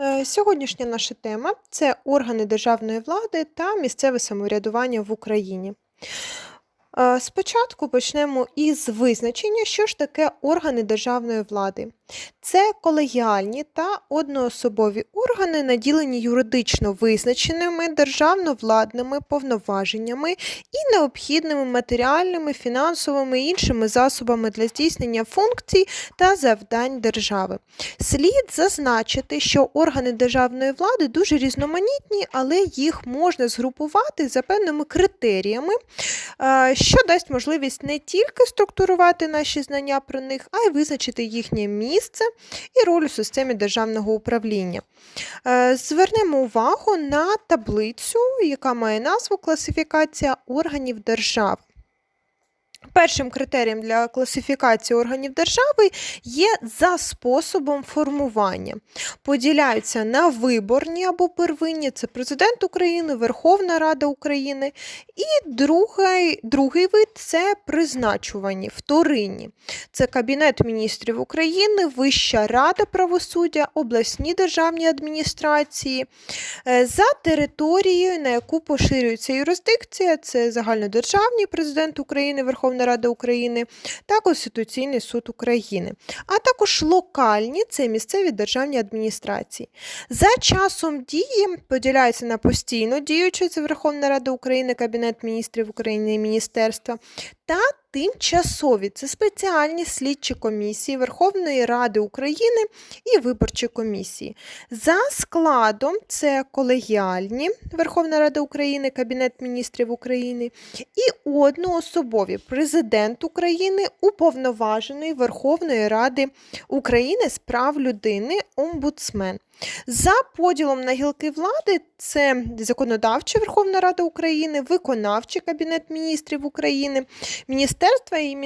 Е, Сьогоднішня наша тема це органи державної влади та місцеве самоврядування в Україні. Е, Спочатку почнемо із визначення, що ж таке органи державної влади. Це колегіальні та одноособові органи, наділені юридично визначеними державно-владними повноваженнями і необхідними матеріальними, фінансовими і іншими засобами для здійснення функцій та завдань держави. Слід зазначити, що органи державної влади дуже різноманітні, але їх можна згрупувати за певними критеріями, е, що дасть можливість не тільки структурувати наші знання про них, а й визначити їхнє місце і роль у системі державного управління. Е, Звернемо увагу на таблицю, яка має назву Класифікація органів держави. Першим критерієм для класифікації органів держави є за способом формування. Поділяються на виборні або первинні це президент України, Верховна Рада України. І другий, другий вид це призначувані, вторинні. Це Кабінет міністрів України, Вища рада правосуддя, обласні державні адміністрації. Е, За територією, на яку поширюється юрисдикція, це загальнодержавний президент України, Верховна Рада України та Конституційний суд України, а також локальні це місцеві державні адміністрації. За часом дії поділяються на постійно діючу це Верховна Рада України, Кабінет міністрів України і міністерства та тимчасові це спеціальні слідчі комісії Верховної Ради України і виборчі комісії. За складом це колегіальні Верховна Рада України, Кабінет міністрів України і одноособові президент України, уповноважений Верховної Ради України з прав людини, омбудсмен. За поділом на гілки влади це законодавча Верховна Рада України, виконавчий Кабінет міністрів України, міністерства і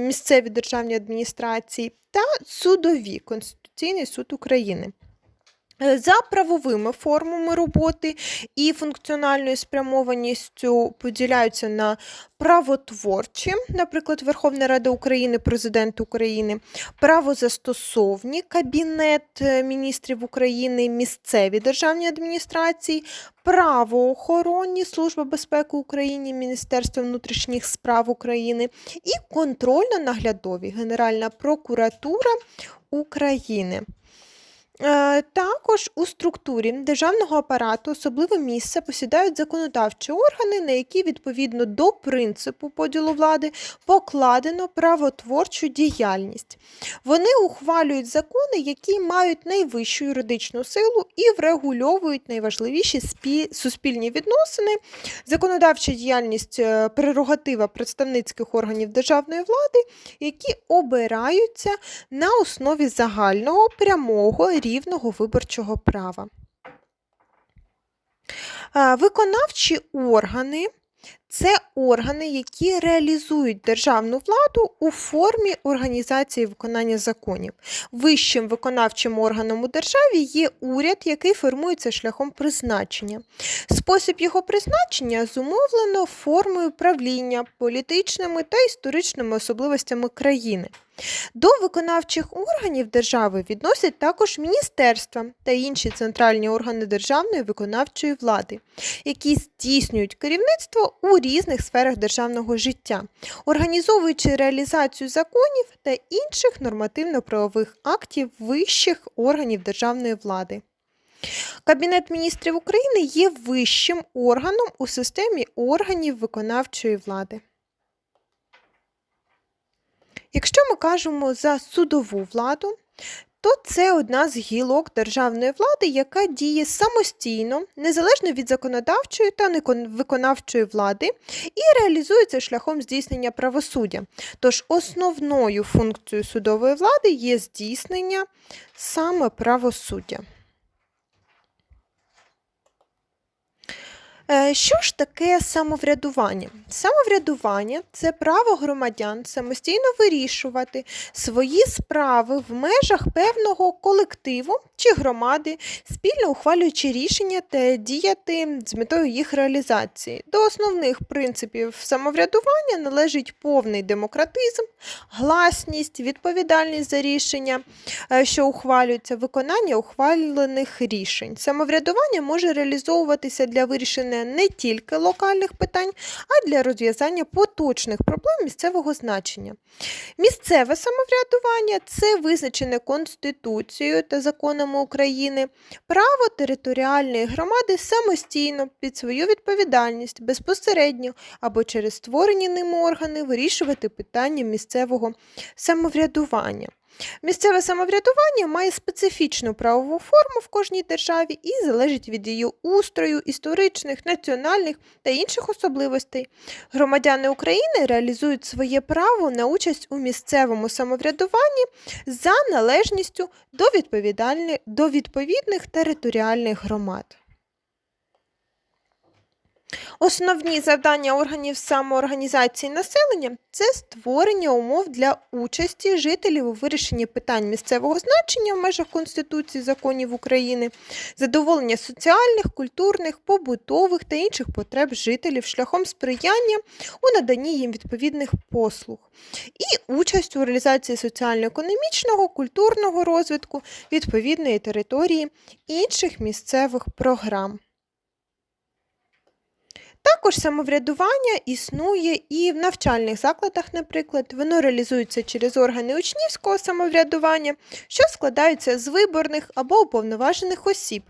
місцеві державні адміністрації та судові Конституційний суд України. Е, За правовими формами роботи і функціональною спрямованістю поділяються на правотворчі, наприклад, Верховна Рада України, Президент України, правозастосовні, Кабінет е, міністрів України, місцеві державні адміністрації, правоохоронні, Служба безпеки України, Міністерство внутрішніх справ України і контрольно-наглядові Генеральна прокуратура України. Е, Також у структурі державного апарату особливе місце посідають законодавчі органи, на які відповідно до принципу поділу влади покладено правотворчу діяльність. Вони ухвалюють закони, які мають найвищу юридичну силу і врегульовують найважливіші спі- суспільні відносини. Законодавча діяльність е, прерогатива представницьких органів державної влади, які обираються на основі загального прямого рівного виборчого права. Виконавчі органи це органи, які реалізують державну владу у формі організації виконання законів. Вищим виконавчим органом у державі є уряд, який формується шляхом призначення. Спосіб його призначення зумовлено формою правління, політичними та історичними особливостями країни. До виконавчих органів держави відносять також міністерства та інші центральні органи державної виконавчої влади, які здійснюють керівництво у різних сферах державного життя, організовуючи реалізацію законів та інших нормативно-правових актів вищих органів державної влади. Кабінет міністрів України є вищим органом у системі органів виконавчої влади. Якщо ми кажемо за судову владу, то це одна з гілок державної влади, яка діє самостійно, незалежно від законодавчої та виконавчої влади, і реалізується шляхом здійснення правосуддя. Тож основною функцією судової влади є здійснення саме правосуддя. Що ж таке самоврядування? Самоврядування це право громадян самостійно вирішувати свої справи в межах певного колективу чи громади, спільно ухвалюючи рішення та діяти з метою їх реалізації. До основних принципів самоврядування належить повний демократизм, гласність, відповідальність за рішення, е, що ухвалюються, виконання ухвалених рішень. Самоврядування може реалізовуватися для вирішення не тільки локальних питань, а й для розв'язання поточних проблем місцевого значення. Місцеве самоврядування це визначене Конституцією та законами України право територіальної громади самостійно під свою відповідальність безпосередньо або через створені ними органи вирішувати питання місцевого самоврядування. Місцеве самоврядування має специфічну правову форму в кожній державі і залежить від її устрою, історичних, національних та інших особливостей. Громадяни України реалізують своє право на участь у місцевому самоврядуванні за належністю до, до відповідних територіальних громад. Основні завдання органів самоорганізації населення це створення умов для участі жителів у вирішенні питань місцевого значення в межах Конституції законів України, задоволення соціальних, культурних, побутових та інших потреб жителів шляхом сприяння у наданні їм відповідних послуг, і участь у реалізації соціально-економічного, культурного розвитку відповідної території інших місцевих програм. Також самоврядування існує і в навчальних закладах, наприклад, воно реалізується через органи учнівського самоврядування, що складаються з виборних або уповноважених осіб,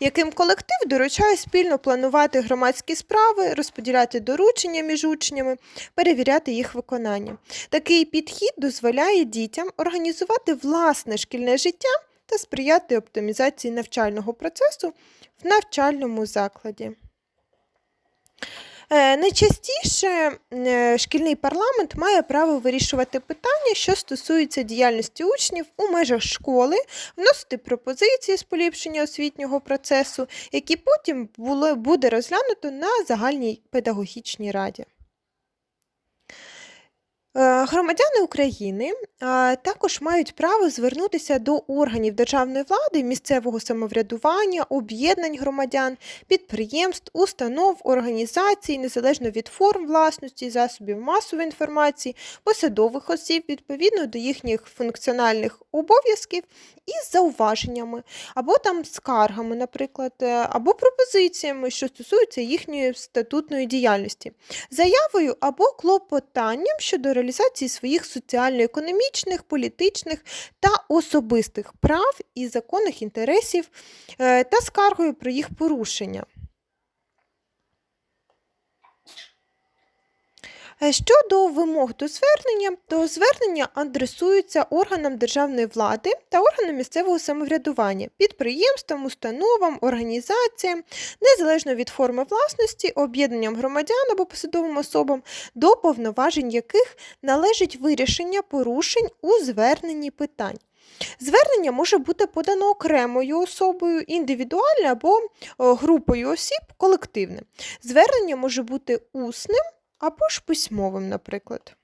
яким колектив доручає спільно планувати громадські справи, розподіляти доручення між учнями, перевіряти їх виконання. Такий підхід дозволяє дітям організувати власне шкільне життя та сприяти оптимізації навчального процесу в навчальному закладі. Е, Найчастіше е, шкільний парламент має право вирішувати питання, що стосуються діяльності учнів у межах школи, вносити пропозиції з поліпшення освітнього процесу, які потім буде розглянуто на загальній педагогічній раді. Е, Громадяни України також мають право звернутися до органів державної влади, місцевого самоврядування, об'єднань громадян, підприємств, установ, організацій, незалежно від форм власності, засобів масової інформації, посадових осіб відповідно до їхніх функціональних обов'язків із зауваженнями, або там скаргами, наприклад, е, або пропозиціями, що стосуються їхньої статутної діяльності заявою або клопотанням щодо реалізації своїх соціально-економічних, політичних та особистих прав і законних інтересів е, та скаргою про їх порушення. Щодо вимог до звернення, то звернення адресуються органам державної влади та органам місцевого самоврядування, підприємствам, установам, організаціям, незалежно від форми власності, об'єднанням громадян або посадовим особам, до повноважень яких належить вирішення порушень у зверненні питань. Звернення може бути подано окремою особою, індивідуальне або е, групою осіб колективне. Звернення може бути усним або ж письмовим, наприклад.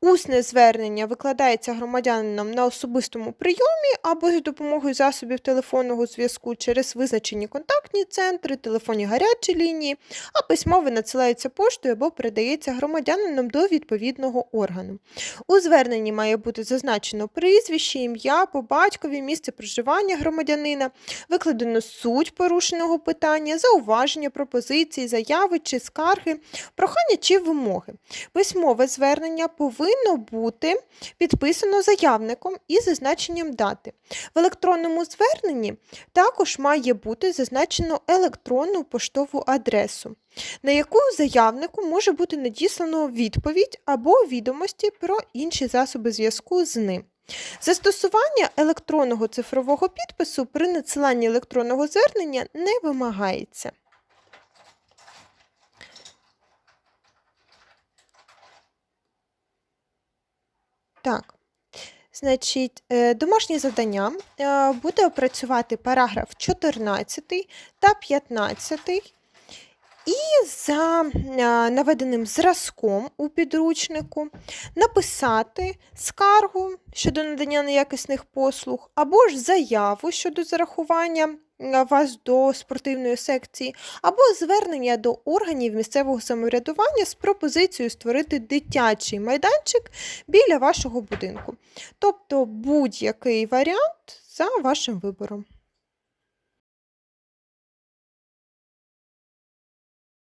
Усне звернення викладається громадянином на особистому прийомі або за допомогою засобів телефонного зв'язку через визначені контактні центри, телефонні гарячі лінії, а письмове надсилається поштою або передається громадянином до відповідного органу. У зверненні має бути зазначено прізвище, ім'я, по батькові, місце проживання громадянина, викладено суть порушеного питання, зауваження, пропозиції, заяви чи скарги, прохання чи вимоги. Письмове звернення повинно бути підписано заявником із зазначенням дати. В електронному зверненні також має бути зазначено електронну поштову адресу, на яку заявнику може бути надіслано відповідь або відомості про інші засоби зв'язку з ним. Застосування електронного цифрового підпису при надсиланні електронного звернення не вимагається. Так. Значить, е, домашнє завдання е, буде опрацювати параграф 14 та 15 І за е, наведеним зразком у підручнику написати скаргу щодо надання неякісних послуг, або ж заяву щодо зарахування вас до спортивної секції, або звернення до органів місцевого самоврядування з пропозицією створити дитячий майданчик біля вашого будинку. Тобто будь-який варіант за вашим вибором.